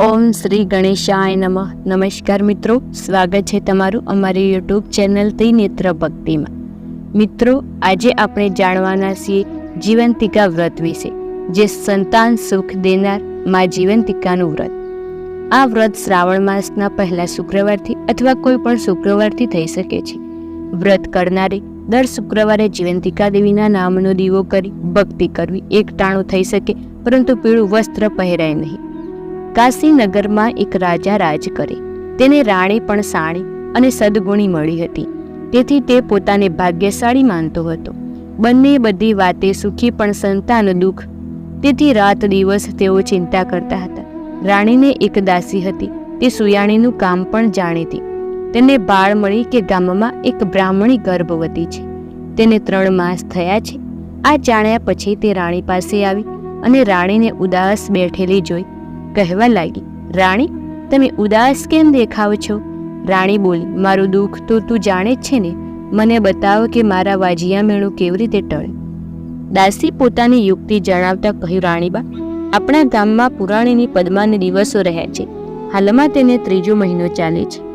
ઓમ શ્રી ગણેશાય નમઃ. નમસ્કાર મિત્રો, સ્વાગત છે તમારું અમારી યુટ્યુબ ચેનલ નેત્ર ભક્તિમાં. મિત્રો, આજે આપણે જાણવાના છીએ જીવંતિકા વ્રત વિશે, જે સંતાન સુખ દેનાર મા જીવંતિકાનું વ્રત. આ વ્રત શ્રાવણ માસના પહેલા શુક્રવારથી અથવા કોઈ પણ શુક્રવારથી થઈ શકે છે. વ્રત કરનારે દર શુક્રવારે જીવંતિકા દેવીના નામનો દીવો કરી ભક્તિ કરવી એક ટાણું થઈ શકે, પરંતુ પીળું વસ્ત્ર પહેરાય નહીં. કાશીનગરમાં એક રાજા રાજ કરે. તેને રાણી પણ સાણી અને સદગુણી મળી હતી. તેથી તે પોતાને ભાગ્યશાળી માનતો હતો. બંને બધી વાતે સુખી પણ સંતાન દુઃખ. તેથી રાત દિવસ તેઓ ચિંતા કરતા હતા. રાણીને એક દાસી હતી. તે સુયાણીનું કામ પણ જાણીતી. તેને બાળ મળી કે ગામમાં એક બ્રાહ્મણી ગર્ભવતી છે. તેને ત્રણ માસ થયા છે. આ જાણ્યા પછી તે રાણી પાસે આવી અને રાણીને ઉદાસ બેઠેલી જોઈ. કહેવા લાગી, રાણી, તમે ઉદાસ કેમ દેખાવ છો? રાણી બોલી, મારું દુઃખ તો તું જાણે જ છે ને. મને બતાવો કે મારા વાજિયા મેળું કેવી રીતે ટળે. દાસી પોતાની યુક્તિ જણાવતા કહ્યું, રાણીબા, આપણા ગામમાં પુરાણીની પદ્માને દિવસો રહ્યા છે. હાલમાં તેને ત્રીજો મહિનો ચાલે છે.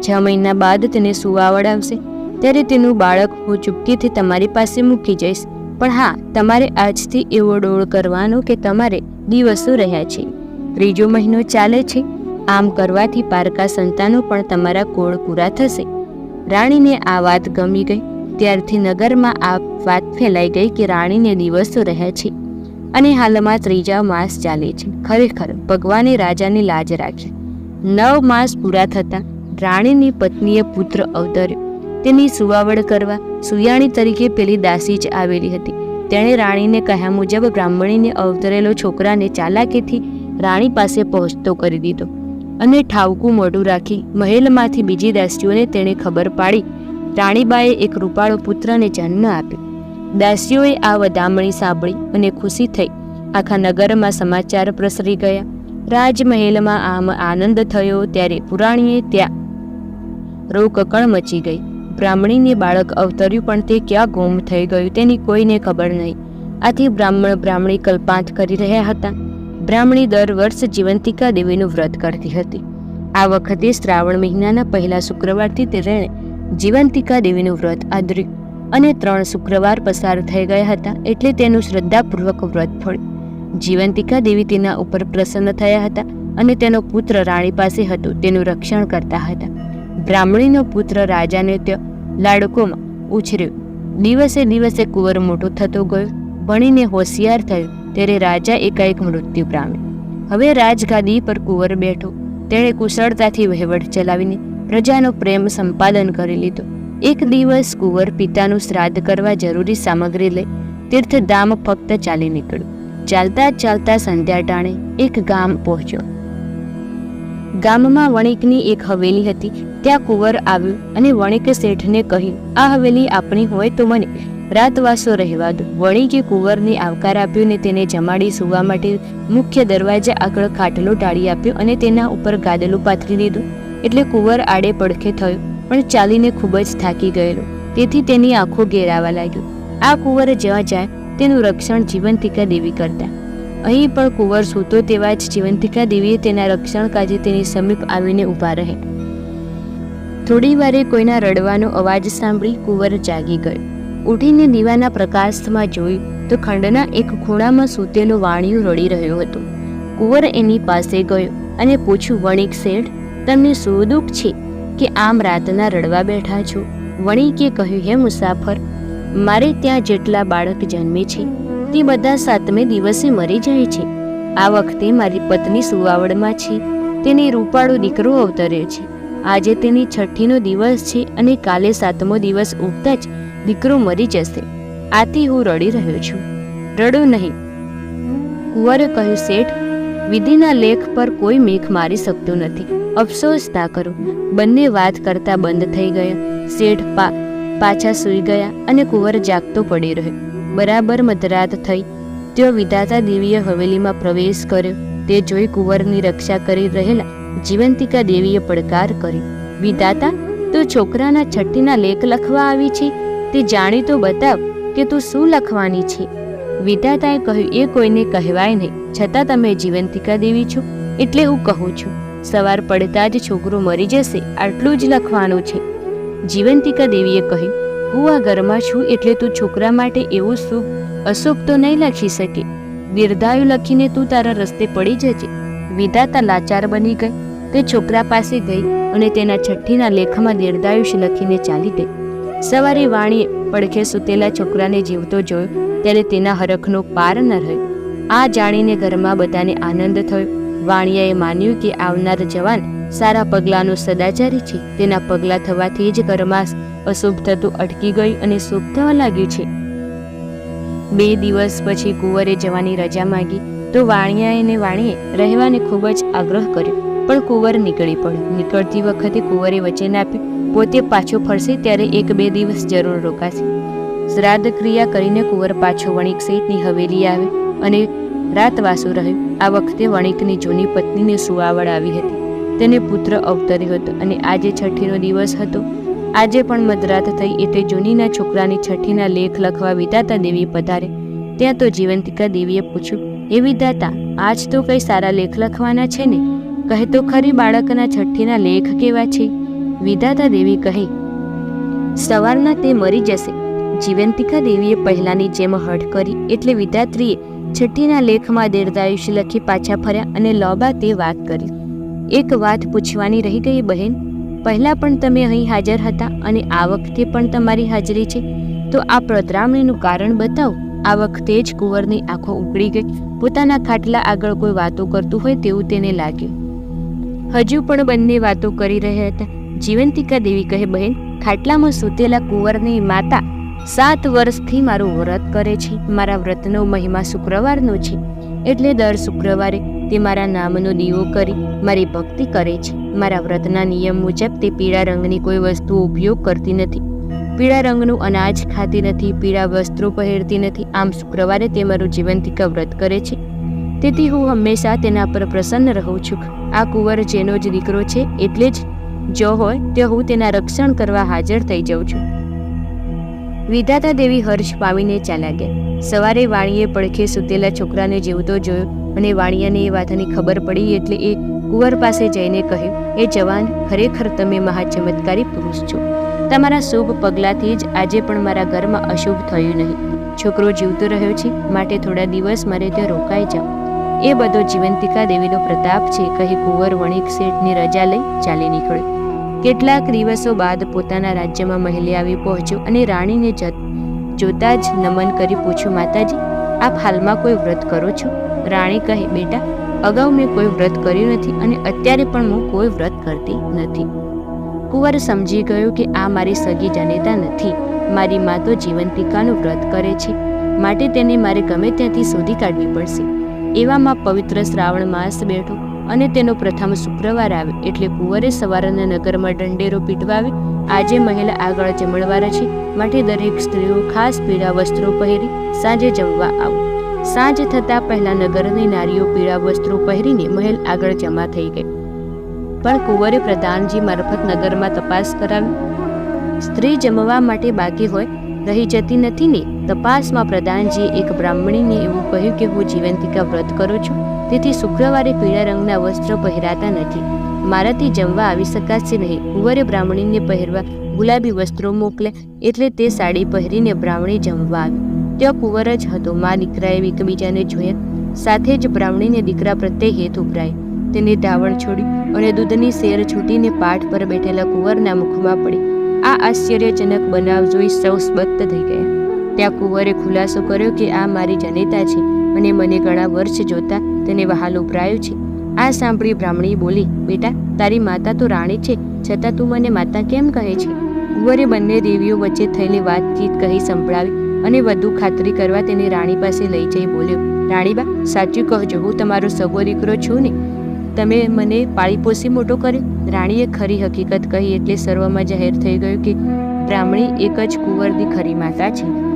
છ મહિના બાદ તેને સુવાવડ આવશે. ત્યારે તેનું બાળક હું ચૂપકીથી તમારી પાસે મૂકી જઈશ. પણ હા, તમારે આજથી એવો ડોળ કરવાનો કે તમારે દિવસો રહ્યા છે. ત્રીજો મહિનો ચાલે છે. આમ કરવાથી પારકા સંતાનો પણ તમારા કોળ પૂરા થશે. રાણીને આ વાત ગમી ગઈ. ત્યારથી નગરમાં આ વાત ફેલાઈ ગઈ કે રાણીને દિવસો રહ્યા છે. અને હાલમાં ત્રીજા માસ ચાલે છે. ખરેખર ભગવાને રાજાની લાજ રાખી. નવ માસ પૂરા થતાં રાણીની પત્નીએ પુત્ર અવતર્યો. તેની સુવાવડ કરવા સુયાણી તરીકે પેલી દાસી જ આવેલી હતી. તેણે રાણીને કહ્યા મુજબ બ્રાહ્મણીને અવતરેલો છોકરાને ચાલાકીથી રાણી પાસે પહોંચતો કરી દીધો અને ઠાવકું મોઢું રાખી મહેલમાંથી બીજી દાસીઓને તેણે ખબર પાડી. રાણીબાએ એક રૂપાળો પુત્રને જન્મ આપ્યો. દાસીઓએ આ વધામણી સાંભળી અને ખુશી થઈ. આખા નગરમાં સમાચાર પ્રસરી ગયા. રાજમહેલમાં આમ આનંદ થયો ત્યારે પુરાણીએ ત્યાં રોકકણ મચી ગઈ. બ્રાહ્મણીને બાળક અવતર્યું, પણ તે ક્યાં ગુમ થઈ ગયું તેની કોઈને ખબર નહીં. આથી બ્રાહ્મણ બ્રાહ્મણી કલ્પાંત કરી રહ્યા હતા. બ્રાહ્મણી દર વર્ષ જીવંતિકા દેવીનું વ્રત કરતી હતી. આ વખતે શ્રાવણ મહિનાના પહેલા શુક્રવારથી તેણે જીવંતિકા દેવીનું વ્રત આદર્યું અને ત્રણ શુક્રવાર પસાર થઈ ગયા હતા એટલે તેનું શ્રદ્ધાપૂર્વક વ્રત ફળ્યું. જીવંતિકા દેવી તેના ઉપર પ્રસન્ન થયા હતા અને તેનો પુત્ર રાણી પાસે હતો, તેનું રક્ષણ કરતા હતા. બ્રાહ્મણીનો પુત્ર રાજાને તે લાડકોમાં ઉછર્યો. દિવસે દિવસે કુંવર મોટો થતો ગયો. ભણીને હોશિયાર થયો. ત્યારે રાજા એકાએક મૃત્યુ પામ્યો. હવે રાજગાદી પર કુંવર બેઠો. તેણે કુશળતાથી વહીવટ ચલાવીને પ્રજાનો પ્રેમ સંપાદન કરી લીધો. એક દિવસ કુંવર પિતાનું શ્રાદ્ધ કરવા જરૂરી સામગ્રી લઈ તીર્થધામ ફક્ત ચાલી નીકળ્યો. ચાલતા ચાલતા સંધ્યા ટાણે એક ગામ પહોંચ્યો. ગામમાં વણિકની એક હવેલી હતી. ત્યાં કુંવર આવ્યું અને વણિક શેઠને કહ્યું, આ હવેલી આપણી હોય તો મને. રાતવાસો રહેવા દો. વણિકે કુંવરને આવકાર આપ્યો ને તેને જમાડી સુવા માટે મુખ્ય દરવાજા આગળ ખાટલો ટાળી આપ્યો અને તેના ઉપર ગાદલું પાથરી દીધું. એટલે કુંવર આડે પડખે થયો, પણ ચાલીને ખૂબ જ થાકી ગયેલો. તેથી તેની આંખો ઘેરાવા લાગ્યો. આ કુંવર જ્યાં જાય, તેનું રક્ષણ જીવંતિકા દેવી કરતા. અહીં પણ કુંવર સૂતો તેવા જ જીવંતિકા દેવીએ તેના રક્ષણ કાજે તેની સમીપ આવીને ઊભા રહે. થોડી વારે કોઈના રડવાનો અવાજ સાંભળી કુંવર જાગી ગયો. ઉઠીને દીવાના પ્રકાશમાં જોયું તો ખંડના એક ખૂણામાં સૂતેલો વાણિયું રડી રહ્યો હતો. કુંવર એની પાસે ગયો અને પૂછ્યું, વણિક શેઠ, તમને શું દુઃખ છે કે આમ રાતના રડવા બેઠા છો? વણિકે કહ્યું, હે મુસાફર, મારે ત્યાં જેટલા બાળક જન્મે છે તે બધા સાતમે દિવસે મરી જાય છે. આ વખતે મારી પત્ની સુવાવડમાં છે. તેને રૂપાળો દીકરો અવતર્યો છે. આજે તેની છઠ્ઠીનો દિવસ છે અને કાલે સાતમો દિવસ ઉગતા જ દીકરો મરી જશે. આથી હું રડી રહ્યો છું. રડો નહીં. કુંવરે કહ્યું, શેઠ, વિધિના લેખ પર કોઈ મેઘ મારી શકતું નથી. અફસોસ ના કરો. બંને વાત કરતા બંધ થઈ ગયા. શેઠ પાછા સૂઈ ગયા અને કુંવર જાગતો પડી રહ્યો. બરાબર મધરાત થઈ. તેઓ વિધાતા દેવીએ હવેલીમાં પ્રવેશ કર્યો. તે જોઈ કુંવરની રક્ષા કરી રહેલા જીવંતિકા દેવીએ પડકાર કરી વિધાતા, તું છોકરાના છઠ્ઠીના લેખ લખવા આવી છે? તે જાણી તો બતાવ કે તું શું લખવાની છે? વિધાતાએ કહ્યું, એ કોઈને કહેવાય નહીં. છતાં તમે જીવંતિકા દેવી છો એટલે હું કહું છું. સવાર પડતા જ છોકરો મરી જશે, આટલું જ લખવાનું છે. જીવંતિકા દેવીએ કહ્યું હું આ ઘરમાં છું એટલે તું છોકરા માટે એવું શુભ અશુભ તો નહીં લખી શકે. દીર્ઘાયુ લખીને તું તારા રસ્તે પડી જજે. વિધાતા લાચાર બની ગઈ. તે છોકરા પાસે ગઈ અને તેના છઠ્ઠીના લેખમાં દીર્ઘાયુષ લખીને ચાલી ગઈ. સવારે વાણીએ પડખે સૂતેલા છોકરાને જીવતો જોયો ત્યારે તેના હરખનો પાર ન રહ્યો. આ જાણીને ઘરમાં બધાને આનંદ થયો. વાણિયાએ માન્યું કે આવનાર જવાન સારા પગલાંનો સદાચારી છે. તેના પગલાં થવાથી જ ઘરમાં અશુભ થતું અટકી ગઈ અને શુભ થવા લાગ્યું છે. બે દિવસ પછી કુંવરે જવાની રજા માંગી તો વાણિયાએ ને વાણીએ રહેવાને ખૂબ જ આગ્રહ કર્યો. પણ કુંવર નીકળી પડ્યો. નીકળતી વખતે કુંવરે વચન આપ્યું, પોતે પાછો ફરશે ત્યારે એક બે દિવસ જરૂર રોકાશે. શ્રાદ્ધ ક્રિયા કરીને કુંવર પાછો વણિક સહિતની હવેલી આવે અને રાતવાસો રહ્યું. આ વખતે વણિકની જૂની પત્નીને સુવાવડ આવી હતી. તેને પુત્ર અવતર્યો હતો અને આજે છઠ્ઠીનો દિવસ હતો. આજે પણ મધરાત થઈ એટલે જૂનીના છોકરાની છઠ્ઠીના લેખ લખવા વિધાતા દેવી પધારે. ત્યાં તો જીવંતિકા દેવીએ પૂછ્યું એ વિધાતા, આજ તો કંઈ સારા લેખ લખવાના છે ને? કહે તો ખરી બાળકના છઠ્ઠીના લેખ કેવા છે? વિધાતા દેવી કહે, સવારના તે મરી જશે. જીવંતિકા દેવીએ પહેલાની જેમ હઠ કરી એટલે વિધાત્રીએ છઠ્ઠીના લેખમાં દીર્ઘાયુષ્ય લખી પાછા ફર્યા અને લોબા તે વાત કરી. એક વાત પૂછવાની રહી ગઈ, બહેન. પહેલાં પણ તમે અહીં હાજર હતા અને આ વખતે પણ તમારી હાજરી છે. તો આ પ્રતરામણીનું કારણ બતાવો. આ વખતે જ કુંવરની આંખો ઉકળી ગઈ. પોતાના ખાટલા આગળ કોઈ વાતો કરતું હોય તેવું તેને લાગ્યું. હજુ પણ બંને વાતો કરી રહ્યા હતા. જીવંતિકા દેવી કહે, બહેન, ખાટલામાં સૂતેલા કુંવરની માતા સાત વર્ષથી મારું વ્રત કરે છે. મારા વ્રતનો મહિમા શુક્રવારનો છે. એટલે દર શુક્રવારે તે મારા નામનો દીવો કરી, મારી ભક્તિ કરે છે. મારા વ્રતના નિયમ મુજબ તે પીળા રંગની કોઈ વસ્તુ ઉપયોગ કરતી નથી. પીળા રંગનું અનાજ ખાતી નથી, પીળા વસ્ત્રો પહેરતી નથી. આમ શુક્રવારે તે મારું જીવંતિકા વ્રત કરે છે. તેથી હું હંમેશા તેના પર પ્રસન્ન રહું છું. આ કુંવર જેનો જ દીકરો છે એટલે જ જો હોય, તો હું તેના રક્ષણ કરવા હાજર થઈ જાઉં છું. વિધાતા દેવી હર્ષ પામીને ચાલ્યા ગયા. સવારે વાણીએ પડખે સૂતેલા છોકરાને જીવતો જોયો અને વાણિયાને એ વાતની ખબર પડી એટલે એ કુંવર પાસે જઈને કહ્યું, એ જવાન, ખરેખર તમે મહા ચમત્કારી પુરુષ છો. તમારા શુભ પગલાંથી જ આજે પણ મારા ઘરમાં અશુભ થયું નહીં. છોકરો જીવતો રહ્યો છે, માટે થોડા દિવસ મારે ત્યાં રોકાઈ જાઓ. એ બધો જીવંતિકા દેવીનો પ્રતાપ છે, કહી કુંવર વણિક શેઠની રજા લઈ ચાલી નીકળ્યો. કેટલાક દિવસો બાદ પોતાના રાજ્યમાં મહેલે આવી પહોંચ્યો અને રાણીને જત જ નમન કરી પૂછ્યું, માતાજી, આપ હાલમાં કોઈ વ્રત કરો છો? રાણી કહે, બેટા, અગાઉ મેં કોઈ વ્રત કર્યું નથી અને અત્યારે પણ હું કોઈ વ્રત કરતી નથી. કુંવર સમજી ગયો કે આ મારી સગી જનેતા નથી. મારી મા તો જીવંતિકાનું વ્રત કરે છે. માટે તેને મારે ગમે ત્યાંથી શોધી કાઢવી પડશે. એવામાં પવિત્ર શ્રાવણ માસ બેઠો. અને તેનો પ્રથમ શુક્રવાર આવે એટલે કુંવરે સવારના નગરમાં દંડેરો પીટવાવે. આજે મહિલા આગળ જમણવાર છે. માટે દરેક સ્ત્રીઓ ખાસ પીળા વસ્ત્રો પહેરી સાંજે જમવા આવો. સાંજ થતાં પહેલા નગરની નારીઓ પીળા વસ્ત્રો પહેરીને મહેલ આગળ જમા થઈ ગઈ. પણ કુંવરે પ્રધાનજી મારફત નગરમાં તપાસ કરાવી. સ્ત્રી જમવા માટે બાકી હોય, રહી જતી નથી ને, તપાસમાં પ્રધાનજીએ એક બ્રાહ્મણીને એવું કહ્યું કે હું જીવંતિકા વ્રત કરું છું. તેથી શુક્રવારે પીળા રંગના વસ્ત્રો પહેરાતા નથી. મારાથી જમવા આવી શકાશે નહીં. કુંવરે બ્રાહ્મણીને પહેરવા ગુલાબી વસ્ત્રો મોકલે એટલે તે સાડી પહેરીને બ્રાહ્મણી જમવા આવી. ત્યાં કુંવર જ હતો. મા દીકરાએ એકબીજાને જોયા. સાથે જ બ્રાહ્મણીને દીકરા પ્રત્યે હેત ઉભરાય. તેને ધાવણ છોડી અને દૂધની શેર છૂટીને પાઠ પર બેઠેલા કુંવરના મુખમાં પડી. આ આશ્ચર્યજનક બનાવ જોઈ સૌ સ્બત્ત થઈ ગયા. ત્યાં કુંવરે ખુલાસો કર્યો કે આ મારી જનેતા છે અને મને ઘણા વર્ષ જોતા તેને વહાલ ઉભરાયો છે. આ સાંભળી બ્રાહ્મણી બોલી, બેટા, તારી માતા તો રાણી છે, છતાં તું મને માતા કેમ કહે છે? કુંવરે બંને દેવીઓ વચ્ચે થયેલી વાતચીત કહી સંભળાવી અને વધુ ખાતરી કરવા તેને રાણી પાસે લઈ જઈ બોલ્યો, રાણીબા, સાચું કહજો, હું તમારો સગો દીકરો છું ને. તમે મને પાળી પોસી મોટો કર્યો. રાણીએ ખરી હકીકત કહી એટલે સર્વમાં જાહેર થઈ ગયું કે બ્રાહ્મણી એક જ કુંવરની ખરી માતા છે.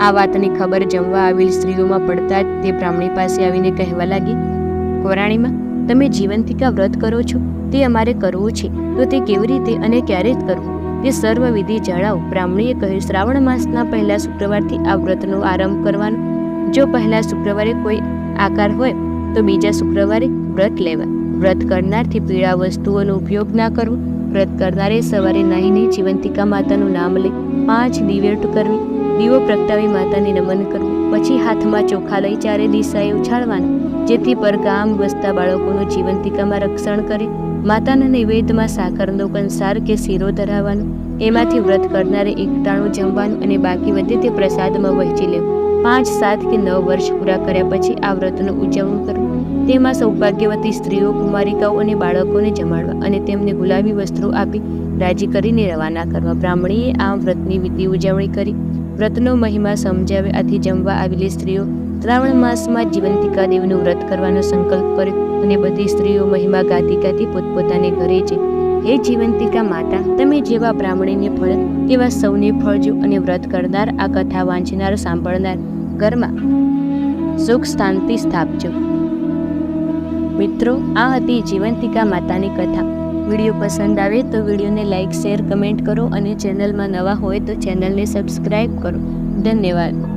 આ વાતની ખબર જમવા આવેલ સ્ત્રીઓમાં પડતા જ તે બ્રાહ્મણી પાસે આવીને કહેવા લાગી, કોરાણીમાં, તમે જીવંતિકા વ્રત કરો છો? તે અમારે કરવું છે. તો તે કેવી રીતે અને ક્યારે જ કરવું? તે સર્વવિધિ જણાવો બ્રાહ્મણીએ કહ્યું, શ્રાવણ માસના પહેલા શુક્રવારથી આ વ્રતનો આરંભ કરવાનો. જો પહેલા શુક્રવારે કોઈ આકાર હોય, તો બીજા શુક્રવારે વ્રત લેવા. વ્રત કરનારથી પીળા વસ્તુઓનો ઉપયોગ ના કરવો. વ્રત કરનારે સવારે નાહીને જીવંતિકા માતાનું નામ લઈ પાંચ દિવેટ કરવી. દીવો પ્રગટાવી માતાને નમન કરવું. પછી હાથમાં ચોખા લઈ ચારે દિશાએ ઉછાળવાનું, જેથી પર ગામ વસતા બાળકોનું જીવન ટીકામાં રક્ષણ કરે. માતાના નૈવેદ્યમાં સાકરનો કંસાર કે શીરો ધરાવવાનો. એમાંથી વ્રત કરનારે એકટાણું જમવાનું અને બાકી વધે તે પ્રસાદમાં વહેંચી લેવું. પાંચ, સાત કે નવ વર્ષ પૂરા કર્યા પછી આ વ્રતનું ઉજવણું કરવું. તેમાં સૌભાગ્યવતી સ્ત્રીઓ કુમારિકાઓ અને બાળકોને જમાડવા અને તેમને ગુલાબી વસ્ત્રો આપી રાજી કરીને રવાના કરવા બ્રાહ્મણીએ આ વ્રતની વિધિ ઉજવણી કરી. વ્રતનો મહિમા સમજાવે આથી જમવા આવેલી સ્ત્રીઓ શ્રાવણ માસમાં જીવંતિકા દેવીનું વ્રત કરવાનો સંકલ્પ કર્યો અને બધી સ્ત્રીઓ મહિમા ગાતી ગાતી પોતપોતાને ઘરે છે. હે જીવંતિકા માતા, તમે જેવા બ્રાહ્મણીને ફળ, તેવા સૌને ફળજો અને વ્રત કરનાર, આ કથા વાંચનાર, સાંભળનાર ઘરમાં સુખ શાંતિ સ્થાપજો. મિત્રો, આ હતી જીવંતિકા માતાની કથા. વીડિયો પસંદ આવે તો વિડીયોને લાઇક શેર, કમેન્ટ કરો અને ચેનલમાં નવા હોય તો ચેનલને સબસ્ક્રાઈબ કરો. ધન્યવાદ.